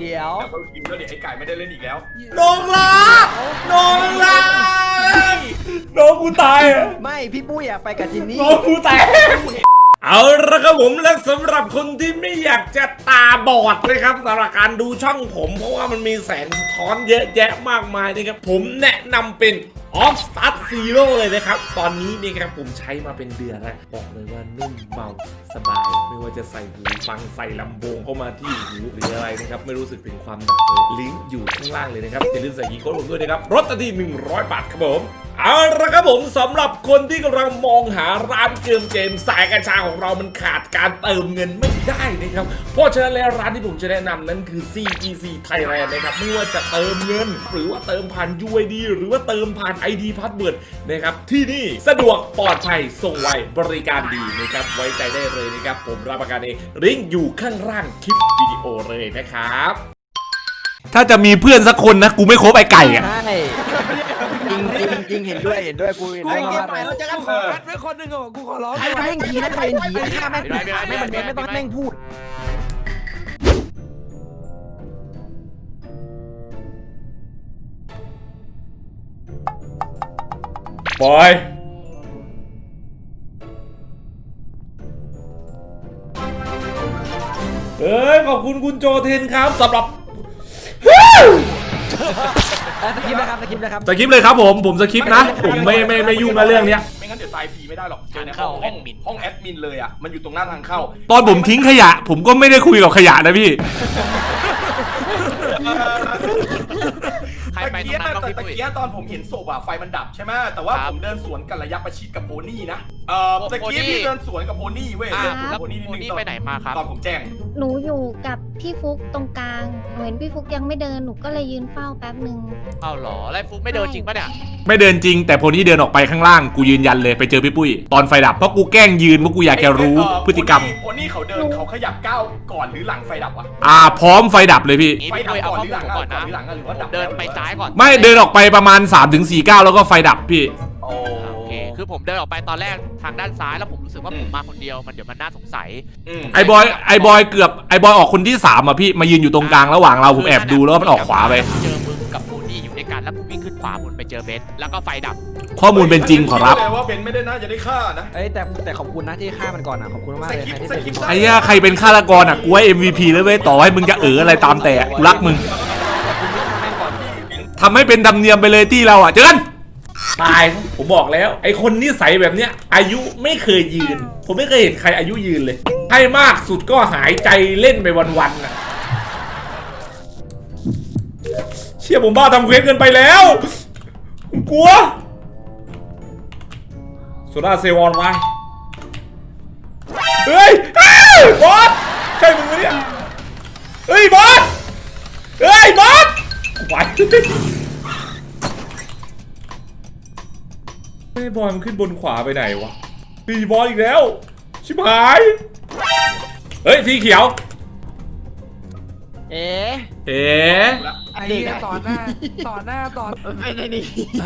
เดี๋ยวแต่ก็คิวแล้วเดี๋ยวไอ้ไก่ไม่ได้เล่นอีกแล้วน้องรักน้องรักน้องกูตายอะไม่พี่ปุ้ยอะไปกับจินนี่น้องกูตาย เอาละครับผมและสำหรับคนที่ไม่อยากจะตาบอดนะครับสำหรับการดูช่องผม เพราะว่ามันมีแสงสะท้อนเยอะแยะมากมายนะครับผมแนะนำเป็น Off Start Zero เลยนะครับ ตอนนี้นี่ครับผมใช้มาเป็นเดือนแล้วบอกเลยว่านุ่มเบาสบาย ไม่ว่าจะใส่หูฟังใส่ลำโพงเข้ามาที่หูหรืออะไรนะครับ ไม่รู้สึกถึงความหนักเลยลิงก์อยู่ข้างล่างเลยนะครับอย่าลืมใส่ยีโค้ดผมด้วยนะครับรถตันที100 บาทครับผมเอาละครับผมสำหรับคนที่กำลังมองหาร้านเกมเกมสายกัญชาของเรามันขาดการเติมเงินไม่ได้นะครับ เพราะฉะนั้นแล้วร้านที่ผมจะแนะนำนั้นคือ CGC Thailand นะครับไม่ว่าจะเติมเงิน หรือว่าเติมผ่าน UID หรือว่าเติมผ่าน ID Password นะครับที่นี่สะดวกปลอดภัยส่งไวบริการดีนะครับไว้ใจได้เลยนะครับผมรับประกันเองลิงก์อยู่ข้างล่างคลิปวิดีโอเลยนะครับถ้าจะมีเพื่อนสักคนนะ กูไม่คบไอไก่อะใช่จริงจริงจริงเห็นด้วยเห็นด้วยกูเห็นกูด้วยเก็บมากไปเลยเราจะกันขอคัดไว้คนหนึ่งอะกูขอร้องใครจะแม่งผีนะใครเป็นผีนะฆ่าแม่งไม่มันเบนไม่ต้องให้แม่งพูด บอย เอ้ย ขอบคุณคุณโจเทนครับสำหรับอะสกิปนะครับสกิปนะครับ สคริปต์เลยครับผม ผมสคริปต์นะ ผมไม่ไม่ไม่ยุ่งกับเรื่องเนี้ย ไม่งั้นเดี๋ยวตายฟรีไม่ได้หรอกเจอในห้องห้องห้องแอดมินเลยอะ มันอยู่ตรงหน้าทางเข้า ตอนผมทิ้งขยะ ผมก็ไม่ได้คุยกับขยะนะพี่ ใคร ตะ ไปต รเกียงนั้นบ้างแต่พี่ตะปุ้ยเกียตอนผมเห็นศพอะไฟมันดับใช่ไหมแต่ว่าครับผมเดินสวนกันระยะประชิดกับโพนี่นะเอ่อโพตะเกียโพนี่ พี่เดินสวนกับโพนี่เว้ยอ่าเดินสวนแล้กับวโพนี่นิดนึงโพนี่ตอนไปไหนมาครับ ตอนผมแจ้ง หนูอยู่กับพี่ฟุกตรงกลางหนูเห็นพี่ฟุกยังไม่เดินหนูก็เลยยืนเฝ้าแป๊บหนึ่งเอาเหรอไล่ฟุกไม่เดินจริงปะเนี่ย ไม่เดินจริงแต่พอนี้เดินออกไปข้างล่างกูยืนยันเลยไปเจอพี่ปุ้ยตอนไฟดับเพราะกูแกล้งยืนเพราะกูอยากจะรู้เอ่อพฤติกรรม โพนี่เขาเดินเขาขยับก้าวก่อนหรือหลังไฟดับวะอ่าพร้อมไฟดับเลยพี่ นี่ไฟพี่ดับปุ้ยเอาก่อนข้อหรือมูหลลังผมก่อนนะก่อนหรือหลังอะหรือว่าดับเดินแล้วไปซ้ายก่อน ไม่เดินออกไปประมาณ 3-4ก้าวแล้วก็ไฟดับพี่ โอ้โอเค คือผมเดินออกไปตอนแรกทางด้านซ้ายแล้วผมรู้สึกว่าผมมาคนเดียวมันเดี๋ยวมันน่าสงสัย อืมไอบอยไอบอยเกือบไอบอยออกคนที่สามอะพี่มายืนอยู่ตรงกลางระหว่างเราผมแอบดูแล้วมันออกขวาไป เจอมึงกับปูนี่อยู่ด้วยกันแล้วกูวิ่งขึ้นขวาบนไปเจอเบนซ์แล้วก็ไฟดับ ข้อมูลเป็นจริงขอรับเลยว่าเบนไม่ได้น่าจะได้ฆ่านะเอ้ยแต่แต่ขอบคุณนะที่ฆ่ามันก่อนนะขอบคุณมากเลยสคริปต์ใครที่สคริปต์ไอ้เหี้ยใครเป็นฆาตกรอะกูให้ MVP เลยเว้ยต่อให้มึงจะเอออะไรตามแต่กูรักมึง ทำให้เป็นดำเนียมไปเลยที่เราอะเจอกันตายผมบอกแล้ว ไอ้คนนิสัยแบบเนี้ย อายุไม่เคยยืน ผมไม่เคยเห็นใครอายุยืนเลยให้มากสุดก็หายใจเล่นไปวันๆน่ะเชี่ยผมบ้าทำเควสเกินไปแล้วผมกลัวโซดาเซลออนไลน์เฮ้ยเฮ้ยบอสใช่มึงไหมเนี่ยเฮ้ยเฮ้ยบอส ไหวเฮ้ยบอลมันขึ้นบนขวาไปไหนวะตีบอลอีกแล้ว ชิบหาย เฮ้ย สีเขียว เอ๊ะเอ๋ไอ้เหี้ยต่อหน้าต่อหน้าต่อไม่ได้นี่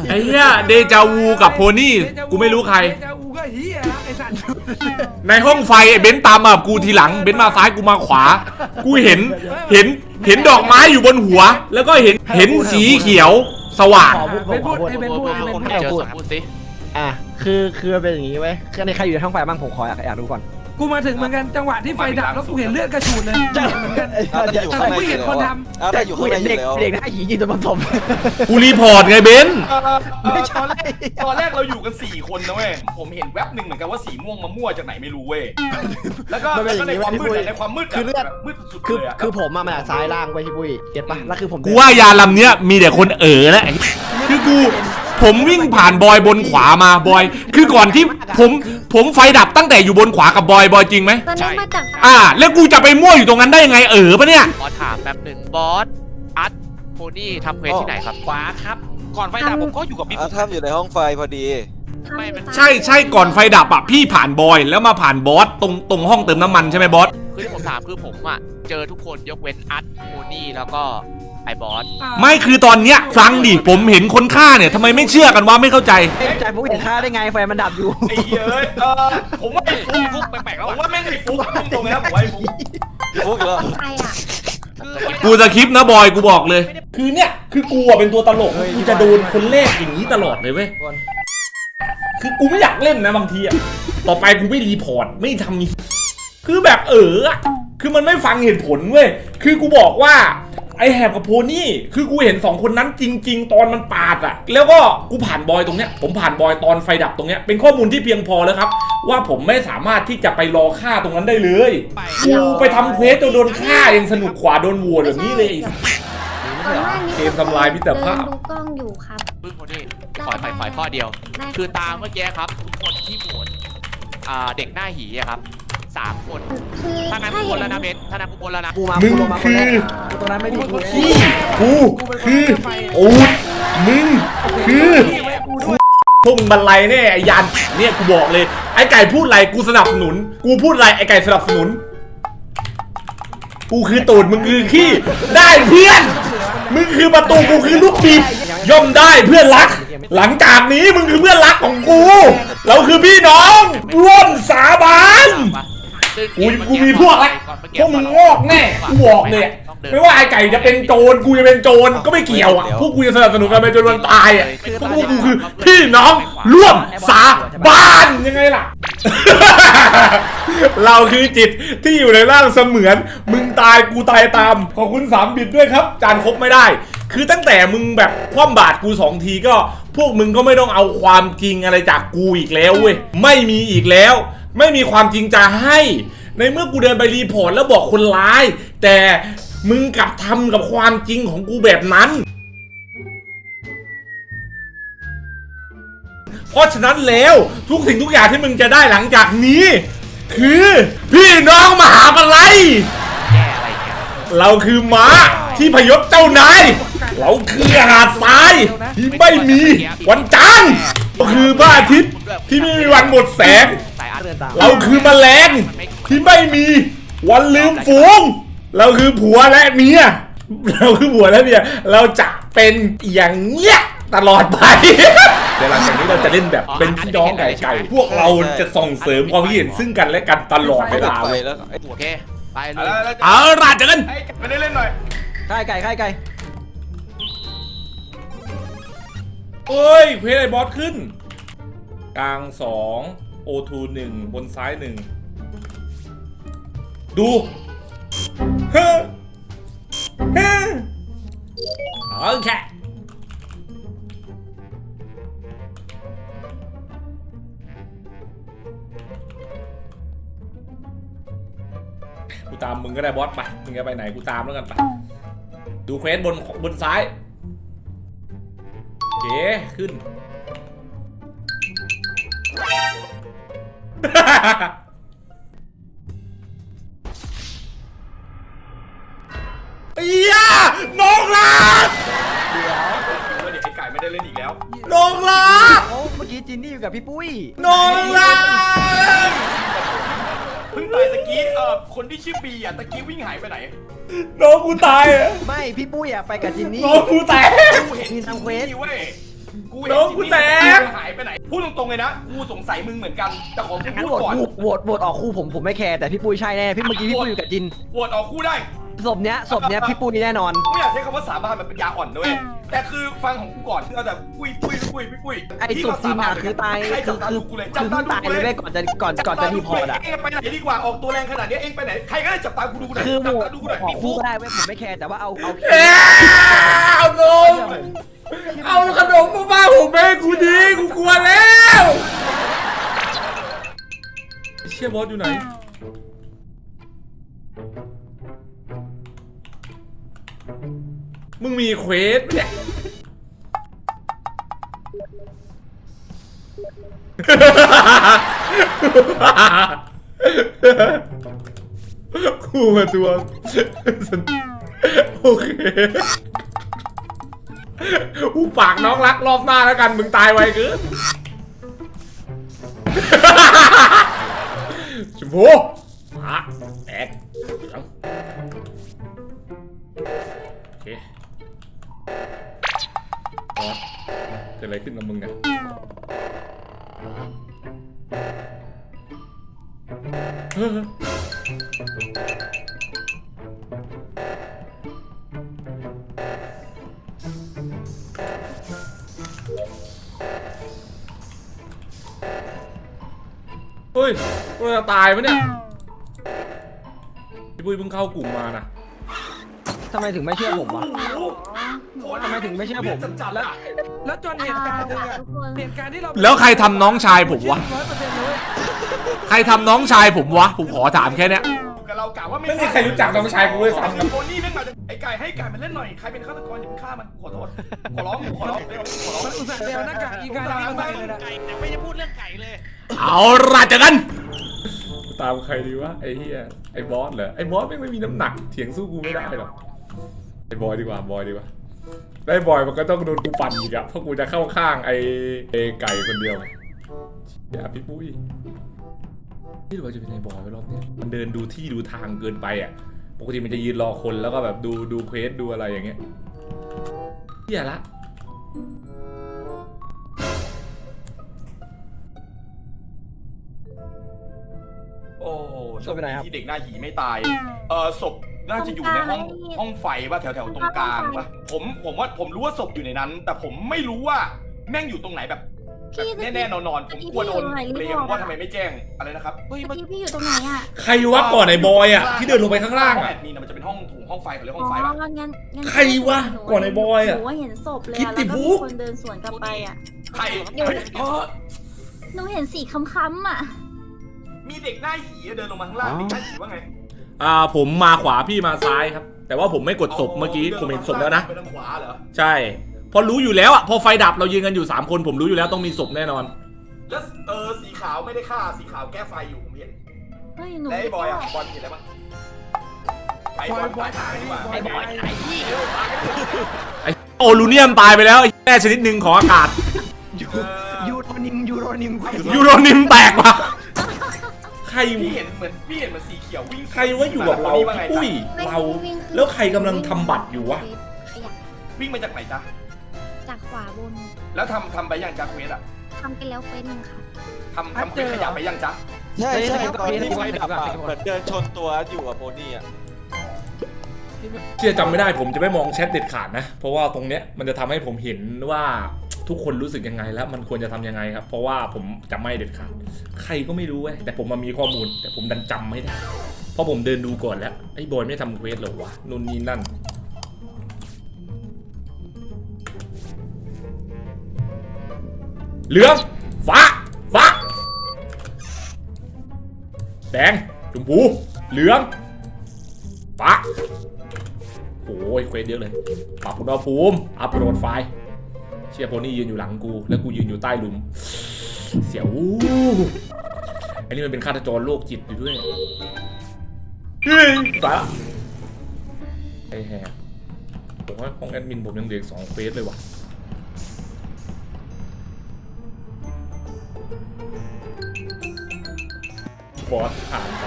ไอ้เหี้ยเดจาวูกับโพนี่ กูไม่รู้ใคร เดจาวูก็เฮียไอ้สัตว์ ในห้องไฟไอ้เบนซ์ตามมากับกูทีหลังเบนซ์มาซ้ายกูมาขวา กูเห็นเห็นเห็นดอกไม้อยู่บนหัว แล้วก็เห็นเห็นสีเขียวสว่างขอพูดผมขอพูดไอ้เบนพูดไอ้เบนผมพูด เจอสองพูดสิ อะคือคือเป็นอย่างนี้ไว้ยคือในใครอยู่ในห้องไฟบ้างผมขออยากอยากรู้ก่อน กูมาถึงเหมือนกันจังหวะที่ไฟดับแล้วกูเห็นเลือดกระฉูดเลยเหมือนกันอ้าวถ้าอยู่ข้างในอยู่แล้วอะอ้าวถ้าอยู่ข้างในอยู่เด็กแล้วเด็กหน้าหียืนตรงบนศพกูรีพอร์ตไงเบนซ์เอ่อเอ่อตอนแรกตอนแรกเราอยู่กัน 4 คนนะเว้ย ผมเห็นแว็บหนึ่งเหมือนกันว่าสีม่วงมามั่วจากไหนไม่รู้เว้ย แล้วก็แล้วก็ในความมืดอะในความมืดะคือเลือด แบบมืดสุดๆคือเลยอะคือผมมามาจากซ้ายล่างไปพี่ปุ้ยเก็ตปะแล้วคือผมกูว่ายาลำเนี้ยมีแต่คนเอ๋อแล้วคือกู ผมวิ่งผ่านบอยบนขวามาบอย คือก่อนที่ผมผมไฟดับตั้งแต่อยู่บนขวากับบอยบอยจริงไหมตอนนั้นมาจากอ่า แล้วกูจะไปมั่วอยู่ตรงนั้นได้ยังไงเอ๋อปะเนี่ยขอถามแป๊บหนึ่งบอสอัดโพนี่ทำเควสที่ไหนครับ ขวาครับ ก่อนไฟดับผมก็อยู่กับพี่อะถ้ำอยู่ในห้องไฟพอดี ไม่มัน ใช่ใช่ก่อนไฟดับอะพี่ผ่านบอยแล้วมาผ่านบอสตรงตรงห้องเติมน้ำมันใช่ไหมบอส คือที่ผมถามคือผมอะเจอทุกคนยกเว้นอัดโพนี่แล้วก็ ไอ้บอสไม่คือตอนเนี้ยฟังดิผมเห็นคนฆ่าเนี่ยทำไมไม่เชื่อกันวะไม่เข้าใจเอ้ยใจปุ้ยเห็นฆ่าได้ไงไฟมันดับอยู่ไอ้เหี้ยเอ้ยเออผมว่าไอ้ฟุกฟุกแปลกๆแล้วผมอะว่าแม่งไอ้ฟุกตรงๆเลยนะผมว่าไอ้ฟุกฟุกเหรอใครอะกูจะคลิปนะบอยกูบอกเลย คือเนี่ยคือกูอะเป็นตัวตลกกูจะโดนคนแรกอย่างนี้ตลอดเลยเว้ยคือกูไม่อยากเล่นนะบางทีอะต่อไปกูไม่รีพอร์ตไม่ทำคือแบบเอออะคือมันไม่ฟังเหตุผลเว้ยคือกูบอกว่า ไอแหบกับโพนี่ คือกูเห็นสองคนนั้นจริง ๆ ตอนมันปาดอะแล้วก็กูผ่านบอยตรงเนี้ย ผมผ่านบอยตอนไฟดับตรงเนี้ย เป็นข้อมูลที่เพียงพอแล้วครับ ว่าผมไม่สามารถที่จะไปรอฆ่าตรงนั้นได้เลยกูไปทำเควสจนโดนฆ่ายังสนุกกว่าโดนวัวแบบนี้เลยไอ้ก่อนหน้านี้เกมทำลายมิตรภาพ เดินดูกล้องอยู่ครับ พึ่งคนนี้ขอขอขอข้อเดียว ได้คือตามเมื่อกี้ครับทุกคนที่โหวตอ่าเด็กหน้าหีอะครับ สามคนคือถ้างั้นถ้ากูเห็คนนแล้วนะเบนถ้างั้นกูคนแล้วนะ กูมามึงกูลงมาคนแรกคือตรงนั้นไม่มีกูขี้กูคือโอ๊ตมึงคือพวกมึงบันไลแน่ไอ้ยานเนี่ยกูบอกเลยไอ้ไก่พูดอะไรกูสนับสนุน กูพูดอะไรไอ้ไก่สนับสนุน กูคือตูดมึงคือขี้ได้เพื่อน มึงคือประตูกูคือลูกบิดย่อมได้เพื่อนรัก หลังจากนี้มึงคือเพื่อนรักของกู เราคือพี่น้องร่วมสาบาน กูกูมีพวกละพวกมึงงอกแน่กูบอกเลยอะไม่ว่าไอ้ไก่จะเป็นโจรกูจะเป็นโจรก็ไม่เกี่ยวอะพวกกูจะสนับสนุนกันไปจนวันตายอะพวกกูคือพี่น้องร่วมสาบานยังไงล่ะ เราคือจิตที่อยู่ในร่างเสมือน มึงตายกูตายตาม ขอบคุณสามบิดด้วยครับ จานครบไม่ได้ คือตั้งแต่มึงแบบคว่ำบาตรกูสองทีก็ พวกมึงก็ไม่ต้องเอาความจริงอะไรจากกูอีกแล้วเว้ยไม่มีอีกแล้ว ไม่มีความจริงใจให้ ในเมื่อกูเดินไปรีพอร์ตแล้วบอกคนร้าย แต่มึงกลับทำกับความจริงของกูแบบนั้น เพราะฉะนั้นแล้วทุกสิ่งทุกอย่างที่มึงจะได้หลังจากนี้ คือพี่น้องมหาปลัยแย่อะไรเราคือม้าที่พยศเจ้านาย เราคือหาดทรายที่ไม่มีวันจันทร์เราคือพระอาทิตย์ที่ไม่มีวันหมดแสง เดินตามเราคือแมลงที่ไม่มีวันลืมฝูง เราคือผัวและเมีย เราคือผัวและเมีย เราจะเป็นอย่างเงี้ยตลอดไปเดี๋ยวหลังจากนี้เราจะเล่นแบบเป็นพี่น้องไก่ไก่พวกเราจะส่งเสริมความคิดเห็นซึ่งกันและกันตลอดเวลาไปเลยแล้วไอ้โอเคไปเลเอายละเอาล่ะเจอกันไอ้ไม่ได้เล่นหน่อยค่ายไก่ค่ายไก่เอ้ยเพลย์ไอบอสขึ้น กลางสอง โอทูหนึ่งบนซ้ายหนึ่งดูเฮ้อเฮ้อโอเคกูตามมึงก็ได้บอสไป มึงจะไปไหนกูตามแล้วกันไป ดูเควสบนบนซ้าย โอเค ขึ้น เอียน้องรักว่าเด็กไอ้ไก่ไม่ได้เล่นอีกแล้ว น้องรักโอ้เมื่อกี้จินนี่อยู่กับพี่ปุ้ยน้องรักเพิ่งตายตะกี้เอ่อคนที่ชื่อบีอะตะกี้วิ่งหายไปไหนน้องกูตายอะไม่พี่ปุ้ยอะไปกับจินนี่น้องกูแตกกูเห็นมีทำเควส นี่เว้ย กูเห็นน้องกูแตก หายไปไหน พูดตรงๆเลยนะ กูสงสัยมึงเหมือนกัน แต่ของั้นพูดโหวตก่อน คู่โหวตโหวตออกคู่ผมผมไม่แคร์แต่พี่ปุ้ยใช่แน่พี่เมื่อกี้พี่ปุ้ยอยู่กับจินโหวตออกคู่ได้ ศพเนี้ยศพเนี้ยพี่ปุ้ยแน่นอน กูอยากใช้คำว่าสาบานแบบเป็นยาอ่อนด้วย แต่คือฟังของกูก่อนเอาแต่ปุ้ยปุ้ยปุ้ยพี่ปุ้ยไอ้ศพจินอะคือตายใครคืจัอบตาคืดูอกูเลยคือจับตาเพิ่งดูตายกูเลเลยยเว้ยก่อนจะก่อนก่อนจะรีพอร์ตอะเองไปไหนดีกว่า ออกตัวแรงขนาดนี้เองไปไหน ใครก็ได้จับตากูดูกูหน่อยคือโหจับวตตาดูกูหน่อยออกพี่คู่ฟุ๊กก็ได้เว้ยผมไม่แคร์แต่ว่าเอาเอาเอ้ยเอานม เอาขนมมาบ้าผมไปให้กูดีกูกลัวแล้วเชี่ยบอสอยู่ไหน มึงมีเควสเนี่ย กูมาตัวโอเค กูฝากน้องรักรอบหน้าแล้วกันมึงตายไวเกินชมพูมาแตกเหลืองโอเคเกิดอะไรขึ้นกับมึงเนี่ยเฮ้ ฮ้ยเราจะตายไหมเนี่ยพี่ปุ้ยเพิ่งเข้ากลุ่มมานะทำไมถึงไม่เชื่อผมวะ ทำไมถึงไม่เชื่อผมจัดๆแล้วอะแล้วจนเหตุการณ์หนึงอะทุกคน เหตุการณ์ที่เราแล้วใครทำน้องชายผมวะ ร้อยเปอร์เซ็นต์เลยใครทำน้องชายผมวะ ผมขอถามแค่เนี้ย กับเรากะว่าไม่มีใครรู้จักน้องชายกูด้วยซ้ำโคนี่แม่งมาจากไอ้ไก่ให้ไก่มันเล่นหน่อยใครเป็นฆาตกรอย่าเพิ่งฆ่ามันขอโทษขอร้องขอร้องขอร้องมันอุตส่าห์เดียวหน้ากากอีกาที่เอาไปเลยนะ ไก่แต่ไม่ได้พูดเรื่องไก่เลย เอาละจากกัน ตามใครดีวะไอ้เฮียไอ้บอสเหรอไอ้บอสแม่งไม่มีน้ำหนักเถียงสู้กูไม่ได้หรอกไอ้บอยดีกว่าบอยดีกว่าได้บอยมันก็ต้องโดนกูปั่นอีกอะเพราะกูจะเข้าข้างไอ้ไอ้ไก่คนเดียวอย่าพี่ปุ้ยที่เราจะเป็นไอ้บอยไปรอบเนี้ยมันเดินดูที่ดูทางเกินไปอะปกติมันจะยืนรอคนแล้วก็แบบดูดูเควสดูอะไรอย่างเงี้ยเฮียละ ศพไปไหนครับ ที่เด็กหน้าหีไม่ตาย เออศพน่าจะอยู่ในห้องห้องไฟป่ะแถวแถวๆตรงกลางป่ะผมผมว่าผมรู้ว่าศพอยู่ในนั้น แต่ผมไม่รู้ว่าแม่งอยู่ตรงไหนแบบแบบพี่แน่ๆนอนๆผมกลัวโดนเบลมว่าทำไมไม่แจ้งอะไรนะครับ เฮ้ยเมื่มัอนกี้พี่อยู่ตรงไหนอะใครวะก่อนไอ้บอยอะที่เดินลงไปข้างล่างห้องอะแอดมินอะมันจะเป็นห้องถุงห้องไฟเขาเรียกอ๋ห้องไฟป่ะองั้นงั้นใครวะก่อนไอ้บอยอะหนูว่าเห็นศพเลยคิดอะติแล้วก็ฟุมีกคนเดินสวนกลับไปอะใครเฮ้ยเออหนูเห็นสีค้ำๆอะ มีเด็กหน้าหีเดินลงมาข้างล่างเด็กหน้าหีว่าไงอ่าผมมาขวาพี่มาซ้ายครับ แต่ว่าผมไม่กดศพเมื่อกี้ผมเห็นศพแล้วนะไปทางขวาเหรอใช่เพอรู้อยู่แล้วอะพอไฟดับเรายืนกันอยู่ 3 คนผมรู้อยู่แล้วต้องมีศพแน่นอน แล้วเออสีขาวไม่ได้ฆ่าสีขาวแก้ไฟอยู่ผมเห็นเฮ้ยหนูแล้วไอ้บอยอะบอลเห็นอะไรบ้างไปบอลบอยตายดีกว่าไอ้บอยไอ้พี่โอลูเนียมตายไปแล้วไอ้แม่ชนิดหนึ่งของอากาศยูยูโรนิมยูโรนิมยูโรนิมแตกว่ะใค รพี่เห็นเหมือนพี่เห็นเหมือนสีเขียววิ่งใครว่าอยู่กับเราพี่ว่าไงอุ้ยจ๊ะเรา แล้วใครกำลังทำบัตรอยู่วะขยับวิ่งมาจากไหนจ๊ะจากขวาบนแล้วทำทำไปยังจ๊ะเควสอะทำไปแล้วเฟสหนึ่งค่ะ ทำทำเควสขยับไปยังจ๊ะใช่ใช่เฮ้ยตอนที่ไฟเฮ้ยดับอะเฮ้ยเหมือนเดินชนตัวอยู่กับโพนี่อะเชื่อจำไม่ได้ผมจะไม่มองแชทเด็ดขาดนะ เพราะว่าตรงเนี้ยมันจะทำให้ผมเห็นว่า ทุกคนรู้สึกยังไง แล้วมันควรจะทำยังไงครับ เพราะว่าผมจำไม่เด็ดขาดใครก็ไม่รู้เว้ยแต่ผมมามีข้อมูล แต่ผมดันจำไม่ได้เพราะผมเดินดูก่อนแล้วไอ้บอยไม่ทำเควสหรอวะนู่นนี่นั่นเหลืองฟ้าฟ้าแดงชมพูเหลืองฟ้าโอ้ยเควสเยอะเลยปรับอุณหภูมิอัปโหลดไฟล์ ชียโพนี่ยืนอยู่หลังกู แล้วกูยืนอยู่ใต้หลุม เสียวอันนี้มันเป็นฆาตจรโรคจิตอยู่ด้วยเฮ้ยตายละไอแหกผมว่าห้องแอดมินผมยังเหลืออกสองเควสเลยว่ะบอสผ่านไป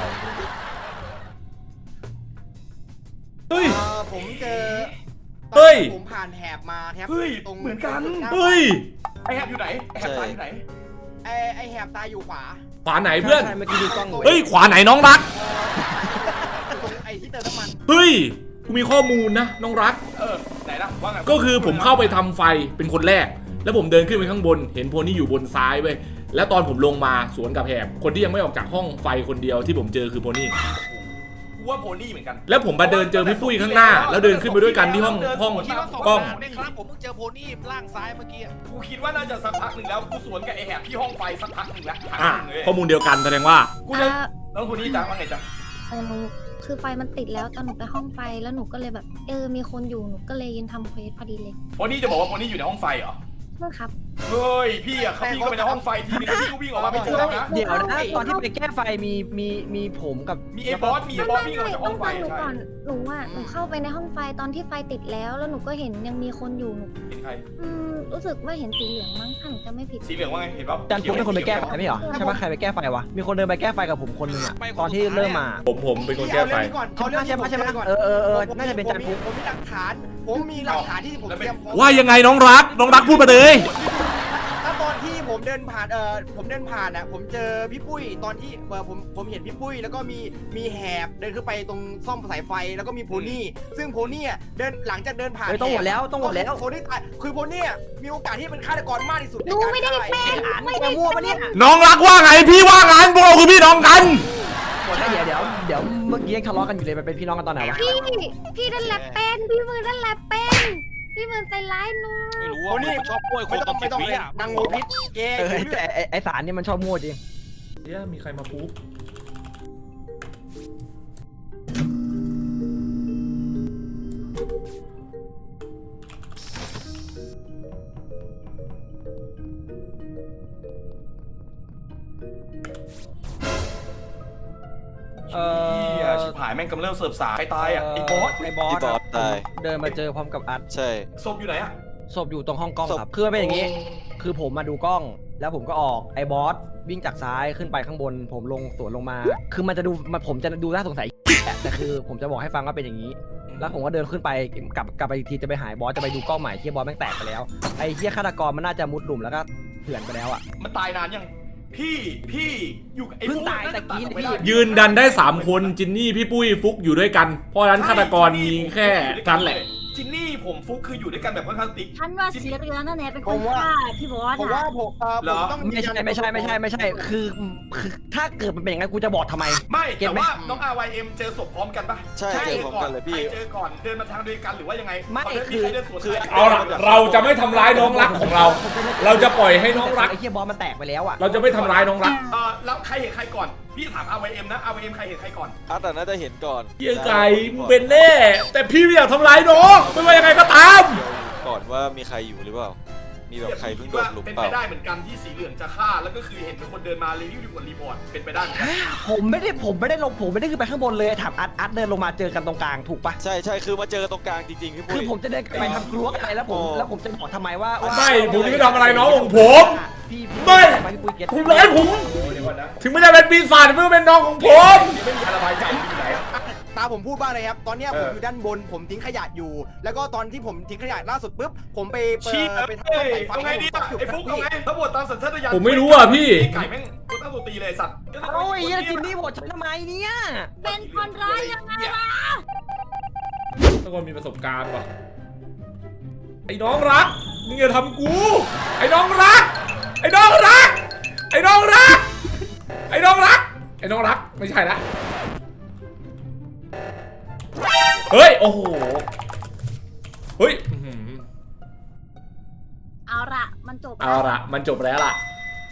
เฮ้ย ผมเจอ ย ผมผ่านแถบมาครับเฮ้ยตรงเหมือนกันเฮ้ยไอแฮบอยู่ไหนไอแฮบตายอยู่ไหนไอไอแถบตายอยู่ขวาขวาไหนเพื่อน ใช่เมื่อกี้ดูกล้องอยู่เฮ้ย ขวาไหนน้องรัก ตรงไอที่เติมน้ำมันเฮ้ย กูมีข้อมูลนะน้องรัก เออไหนนะว่าไงก็คือผมเข้าไปทำไฟเป็นคนแรก แล้วผมเดินขึ้นไปข้างบน เห็นโพนี่อยู่บนซ้ายเว้ย แล้วตอนผมลงมาสวนกับแหบ คนที่ยังไม่ออกจากห้องไฟคนเดียวที่ผมเจอคือโพนี่ กูว่าโพนี่เหมือนกัน แล้วผมมาเดินเจอพี่ปุ้ยข้างหน้า แล้วเดินขึ้นไปด้วยกันที่ห้องห้องคิดว่าสองกล้องผ่านไหมครับผมเพิ่งเจอโพนี่ล่างซ้ายเมื่อกี้กูคิดว่าน่าจะสักพักหนึ่งแล้วกูสวนกับไอแฮบที่ห้องไฟสักพักหนึ่งแล้วพักอะหนึ่งเลยข้อมูลเดียวกันแสดงว่า กูจะแล้วโพนี่จ๊ะว่าไงจ๊ะเออหนูคือไฟมันติดแล้วตอนหนูไปห้องไฟแล้วหนูก็เลยแบบเออมีคนอยู่หนูก็เลยยืนทำเควสพอดีเลยโพนี่จะบอกว่าโพนี่อยู่ในห้องไฟเหรอ เมื่อครับ เฮ้ยพี่อะเขาพี่ก็ไปในห้องไฟทีนึงพี่ก็วิ่งออกมาไม่เจอแล้วนะเดี๋ยวนะตอนที่ไปแก้ไฟมีมีมีผมกับมีไอ้บอสมีไอ้บอสวิ่งออกมาจากห้องไฟหนูใช่ก่อนหนูอะหนูเข้าไปในห้องไฟตอนที่ไฟติดแล้ว แล้วหนูก็เห็นยังมีคนอยู่หนูเห็นใครอืมรู้สึกว่าเห็นสีเหลืองมั้งถ้าหนูจะไม่ผิดสีเหลืองว่าไงเห็นป่ะจันปุ๊กเป็นคนไปแก้ไฟไม่เหรอใช่ปะใครไปแก้ไฟวะมีคนเดินไปแก้ไฟกับผมคนหนึงอะตอนที่เริ่มมา ผมผมเป็นคนแก้ไฟเอาเรื่องนี้ก่อนเอาเรื่องนี้ใช่ปะใช่ปะก่อนเออเออเออผมน่าจะเป็นจันทร์พุผมมีหลักฐานผมมีหลักฐานที่ผมเตรียมพร้อมว่ายังไงน้องรักน้องรักพูดมาเลยถ้าต ตอนที่ผมเดินผ่านเออผมเดินผ่านอะผมเจอพี่ปุ้ยตอนที่เออผมผมเห็นพี่ปุ้ยแล้วก็มีมีแหบเดินขึ้นไปตรงซ่อมสายไฟแล้วก็มีโพนี่ ซึ่งโพนี่อะเดินหลังจากเดินผ่านเฮ้ยต้องโหวตแล้วต้องโหวตแล้ว โพนี่ตายคือโพนี่อะมีโอกาสที่เป็นฆาตกรมากที่สุดหนูไม่ได้เป็น ไม่ได้มั่วปะเป็เนี่ยนน้องรักว่าไงพี่ว่างั้นพวกเราคือพี่น้องกันใช่เดี๋ยวเดี๋ยวเดี๋ยวเมื่อกี้ยังทะเลาะกันอยู่เลยมันเป็นพี่น้องกันตอนไหนวะพี่ พี่นั่นแหละเป็น พี่มือนั่นแหละเป็น พี่มือใจร้ายหนู ไม่รู้โพว่านี่ผมชอบกล้วยโคไม่ตต้องรไม่ต้องวิเลยอะนางงูพิษเกย์เออแต่ไอ้ไอสารนี่มันชอบมั่วจริงเดี๋ยวมีใครมาปุ๊บเอเหี้ยอชิบหายแม่งกำเริ่มเสิร์ฟสายใครตายอะไอ้บอสไอ้บอสพี่บอสตายเดินมาเจอพร้อมกับอัดใช่ ศพอยู่ไหนอะ ศพอยู่ตรงห้องกล้องศพ ครับ คือมันเป็นอย่างนี้ คือผมมาดูกล้อง แล้วผมก็ออกไอ้บอสวิ่งจากซ้ายขึ้นไปข้างบน ผมลงสวนลงมา คือมันจะดูมันผมจะดูน่าสงสัยแต่แต่คือผมจะบอกให้ฟังว่าเป็นอย่างนี้ แล้วผมก็เดินขึ้นไปกลับกลับไปอีกทีจะไปหายบอสจะไปดูกล้องใหม่ที่บอสแม่งแตกไปแล้วไอ้เฮียฆาตกรมันน่าจะมุดหลุมแล้วก็เถื่อนไปแล้วอะ มันตายนานยัง พี่พี่อยู่กับไอ้เพิ่งฟุ๊ตายน่จะตะกี้ออพี่ไม่ได้ยืนดันได้ 3 คนจินนี่พี่ปุ้ยฟุกอยู่ด้วยกัน เพราะฉะนั้นฆาตกรมีแค่นั้นแหละ จินนี่ผมฟุกคืออยู่ด้วยกันแบบค่อนข้างติ๊ก ฉันว่าสีเรือนนั่นแหละเป็นคนฆ่าพี่บอสผมว่าอะผมเออเหรผมอต้องไม่ใช่ไม่ใช่ไม่ใช่ไม่ใช่ คือคือถ้าเกิดมันเป็นอย่างนั้นกูจะบอกทำไม ไม่เก็ตแต่ไหม ว่าน้อง RYM เจอศพพร้อมกันปะใช่เจอพร้อมกันเลยพี่ ใครเจอก่อนเดินมาทางเดียวกันหรือว่ายังไงไม่เขาเดินคือใครเดินสวนคือใครเอาล่ะเราจะไม่ทำร้ายน้องรักของเรา เราจะปล่อยให้น้องรัก ไอ้เฮียบอสมันแตกไปแล้วอะเราจะไม่ทำร้ายน้องรัก เออแล้วใครเห็นใครก่อน พี่ถาม RYM นะ RYM ใครเห็นใครก่อน อาร์ตน่าจะเห็นก่อนเฮียไก่มึงเป็นแน่ แต่พี่ไม่อยากทำร้ายน้องไม่ว่ายังไงก็ตาม ก่อนว่ามีใครอยู่หรือเปล่า มีแบบใครเพิ่งโดนหลุมเป็นเปไปล่า ได้เหมือนกันที่สีเหลืองจะฆ่า แล้วก็คือเห็นเป็นคนเดินมารีวิวดีกว่ารีพอร์ตเป็นไปได้เหมือนกันผมไม่ได้ผมไม่ได้ลงผมไม่ได้ขึ้นไปข้างบนเลยถามอัดอัดเดินลงมาเจอกันตรงกลางถูกปะใช่ใช่คือมาเจอตรงกลางจริงๆพี่ปุ้คืยอผมจะเดินไปทำครัวอะไรแล้วผมโอ้แล้วผมจะบอกทำไมว่าว่าไม่ผมจะไม่ทำอะไรน้องของผมพี่พี่ไม่พี่ปุ้ยเก็ตคุณร้ายผมเดี๋ยวก่ อนนะถึงไม่ได้เป็นปีศาจไม่ได้เป็นน้องของผม ไม่มีอะไรบายใจอยู่ไหน ตาผมพูดบ้างเลยครับ ตอนเนี้ยเอผอ มอยู่ด้านบน ผมทิ้งขยะอยู่ แล้วก็ตอนที่ผมทิ้งขยะล่าสุดปุ๊บ ผมไปเปิชี้ดไปทำเอ้ยสายไฟเอาไงดีอะไอ้ฟุกเอาไงถ้าบวชตามสัญชาตญาณผมไม่รู้อะพี่ ไก่แม่งกูตั้งตัวตีเลยสัตว์โอ้ยเฮียจินนี่บอกฉันทำไมเนี่ย เป็นคนร้ายยังไงล่ะ ทุกคนมีประสบการณ์ว่ะ ไอ้น้องรักมึงอย่าทำกู ไอ้น้องรัก ไอ้น้องรัก ไอ้น้องรัก ไอ้น้องรัก ไอ้น้องรัก ไม่ใช่ละ เฮ้ย โอ้โห เฮ้ยอื้อหือเอาละมันจบเอาละมันจบแล้วล่ะ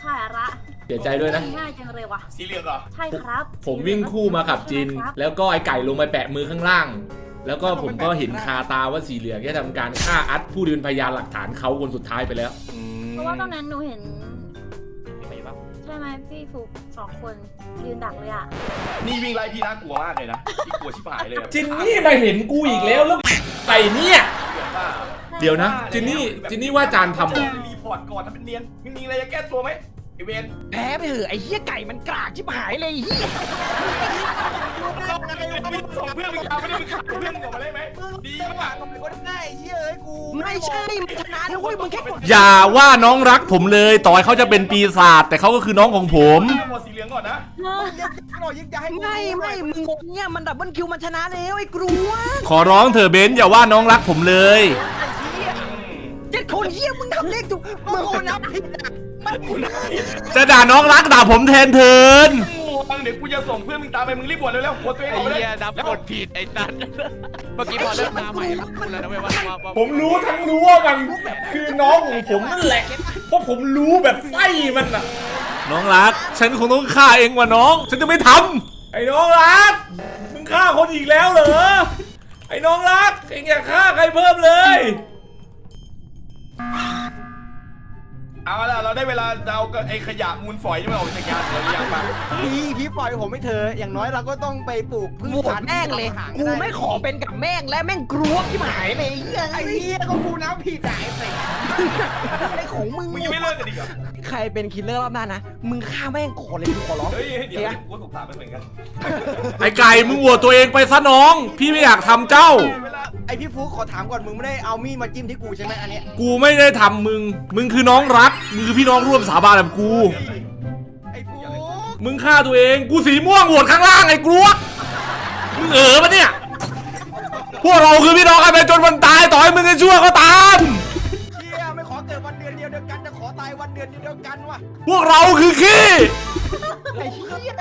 ใช่ละเสียใจด้วยนะ ง่ายจังเลยว่ะ สีเหลืองเหรอ ใช่ครับผมวิ่งคู่มากับจิน ใช่ครับแล้วก็ไอไก่ลงไปแปะมือข้างล่าง แล้วก็ผมก็เห็นคาตาว่าสีเหลืองได้ทำการฆ่าอัดผู้ที่เป็นพยานหลักฐานเขาคนสุดท้ายไปแล้วอืมเพราะว่าตอนนั้นหนูเห็นมี ใครอยู่บ้างใช่ไหมพี่ฟุกสองคนยืนดักเลยอะนี่วิ่งไล่พี่น่ากลัวมากเลยนะพี่กลัวชิบหายเลยอะจินนี่มาเห็นกูอีกแล้วแล้วไก่เนี่ยเหลืองบ้าเดี๋ยวนะ จินนี่ จินนี่ว่าจานทำเหรอ รีพอร์ตก่อนถ้าเป็นเนียนมึงมีอะไรจะแก้ตัวไหมไอเวนแพ้ไปเถอะไอ้เฮียไก่มันกรากชิบหายเลยไอ้เฮียมึงส่งเพื่อนมึงตามไม่ได้มึงขับเพื่อนมึงออกมาได้ไหมดีมากทำไมก็ได้เชื่อเอ้ยกูไม่ใช่มันชนะนะเว้ยมึงแค่กดอย่าว่าน้องรักผมเลย ต่อให้เขาจะเป็นปีศาจแต่เขาก็คือน้องของผม หมดสีเหลืองก่อนนะยึดหน่อยยึดจะให้กูไม่ไม่มึงงงเนี่ยมันดับเบิลคิวมันชนะแล้วไอ้กลัวขอร้องเธอะเบนซ์อย่าว่าน้องรักผมเลย เจ็ดคนเฮียมึงทำเลขถูกมึงกูนับผิดอะ จะด่าน้องรักด่าผมแทนเทินมึงเดี๋ยวกูจะส่งเพื่อนมึงตามไปมึงรีบบวชเร็วๆบวชตัวเองไอ้ออกไปเลเหี้ยยนับกดผิดไอ้สัตว์เมื่อกี้พอเริ่มมาใหม่มันพูดแล้วนะเว้ยว่าว่าว่าผมรู้ทั้งรู้ว่ามันคือน้องของผมนั่นแหละ เพราะผมรู้แบบไส้มันอะน้องรัก ฉันคงต้องฆ่าเองว่ะน้อง ฉันจะไม่ทำไอ้น้องรัก มึงฆ่าคนอีกแล้วเหรอ ไอ้น้องรักเองอย่าฆ่าใครเพิ่มเลย เอาละเราได้เวลาจะเอาไอ้ขยะมูลฝอยนี่มันออกจากยานเราหรือยังปะพี่พี่ปล่อยผมไม่เธอะอย่างน้อยเราก็ต้องไปปลูกพืชโหวพัตนธุ์แม่งเลยทำอาหารกูไม่ขอเป็นกับ แม่งและแม่งกลัวที่หายเลยไอ้เหี้ยไอ้เหี้ยก็กูน้ำผิดอะไอ้เสกไอ้ของมึงมึงยังไม่เลิกกันอีกเหรอใครเป็นคิลเลอร์รอบหน้านะมึงฆ่าแม่งก่อนเลยกูขอร้องเฮ้ยเดี๋ยวกูสงสารมันเหมือนกันไอ้ไก่มึงโหวตตัวเองไปซะน้อง พี่ไม่อยากทำเจ้าเวลาไอพี่ฟุกขอถามก่อนมึงไม่ได้เอามีดมาจิ้มที่กูใช่ไหมอันเนี้ยกูไม่ได้ทำมึง มึงคือน้องรัก มึงคือพี่น้องร่วมสาบานแบบกู ไอ้ฟุกมึงฆ่าตัวเอง กูสีม่วงโหวตข้างล่างไอ้กลัวมึงเออปะเนี่ย พวกเราคือพี่น้องกันไปจนวันตายต่อให้มึงจะช่วยก็ตาม เชี่ยไม่ขอเกิดวันเดือนเดียวเดียวกันจะขอตายวันเดือนเดียวเดียวกันวะพวกเราคือขี้ ไอ้เชี่ย